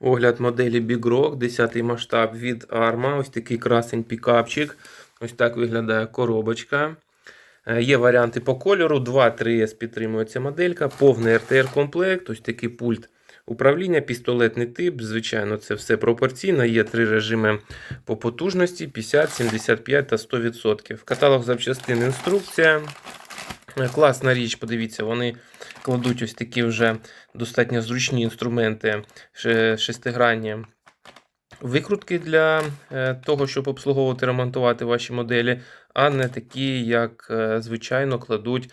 Огляд моделі Big Rock, 10 масштаб від Arma. Ось такий красень пікапчик. Ось так виглядає коробочка. Е, Є варіанти по кольору. 2-3S підтримується моделька, повний RTR-комплект, ось такий пульт управління, пістолетний тип. Звичайно, це все пропорційно. Є три режими по потужності: 50, 75 та 100%. Каталог запчастин, інструкція. Е, Класна річ, подивіться, вони кладуть ось такі вже достатньо зручні інструменти шестигранні. Викрутки для е, того, щоб обслуговувати ремонтувати ваші моделі, а не такі, як е, звичайно кладуть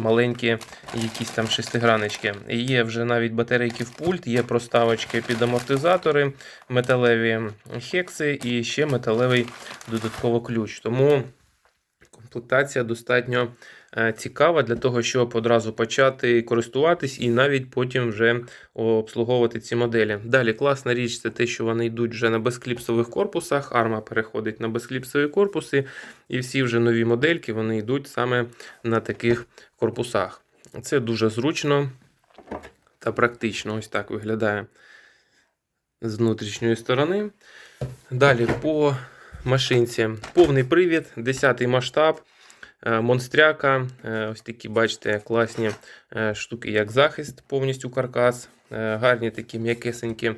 маленькі якісь там шестиграночки. Є вже навіть батарейки в пульт, є проставочки під амортизатори, металеві хекси і ще металевий додатково ключ. Тому комплектація достатньо цікава для того, щоб одразу почати користуватись і навіть потім вже обслуговувати ці моделі. Далі класна річ це те, що вони йдуть вже на безкліпсових корпусах. Арма переходить на безкліпсові корпуси, і всі вже нові модельки вони йдуть саме на таких корпусах. Це дуже зручно та практично. Ось так виглядає з внутрішньої сторони. Далі по машинці повний привід, 10 масштаб. Е, Монстряка, е, ось такі, бачите, класні е, штуки, як захист, повністю каркас, гарні такі м'якесенькі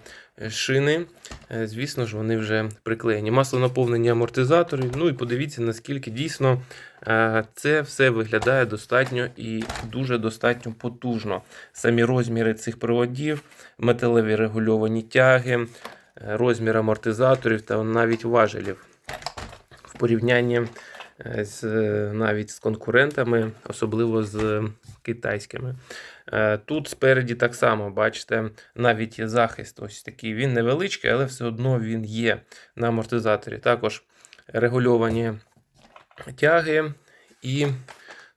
шини. Звісно ж, вони вже приклеєні. Масло наповнення амортизаторів. Ну і подивіться, наскільки дійсно це все виглядає достатньо і дуже достатньо потужно. Самі розміри цих проводів, металеві регульовані тяги, розмір амортизаторів та навіть важелів. В порівнянні з, е, навіть з конкурентами, особливо з китайськими. Е, Тут спереді так само, бачите, навіть є захист ось такий. Він невеличкий, але все одно він є на амортизаторі. Також регульовані тяги і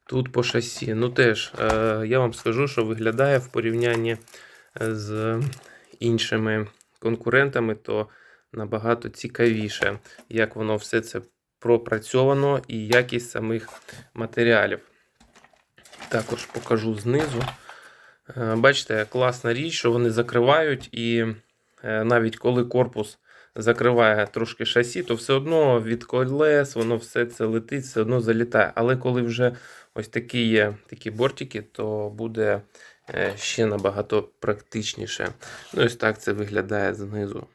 тут по шасі. Ну теж, е, я вам скажу, що виглядає в порівнянні з іншими конкурентами, то набагато цікавіше, як воно все це пропрацьовано і якість самих матеріалів. Також покажу знизу. Е, Бачите, класна річ, що вони закривають, і е, навіть коли корпус закриває трошки шасі, то все одно від колес воно все це летить, все одно залітає. Але коли вже ось такі є такі бортики, то буде е, ще набагато практичніше. Ну, ось так це виглядає знизу.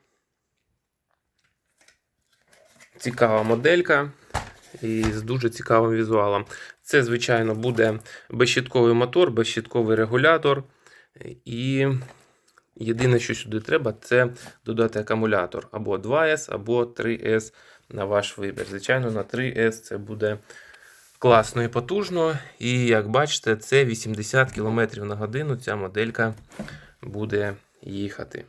Цікава моделька і з дуже цікавим візуалом. Це, звичайно, буде безщітковий мотор, безщітковий регулятор. І єдине, що сюди треба, це додати акумулятор або 2С, або 3С на ваш вибір. Звичайно, на 3С це буде класно і потужно. І як бачите, це 80 км на годину ця моделька буде їхати.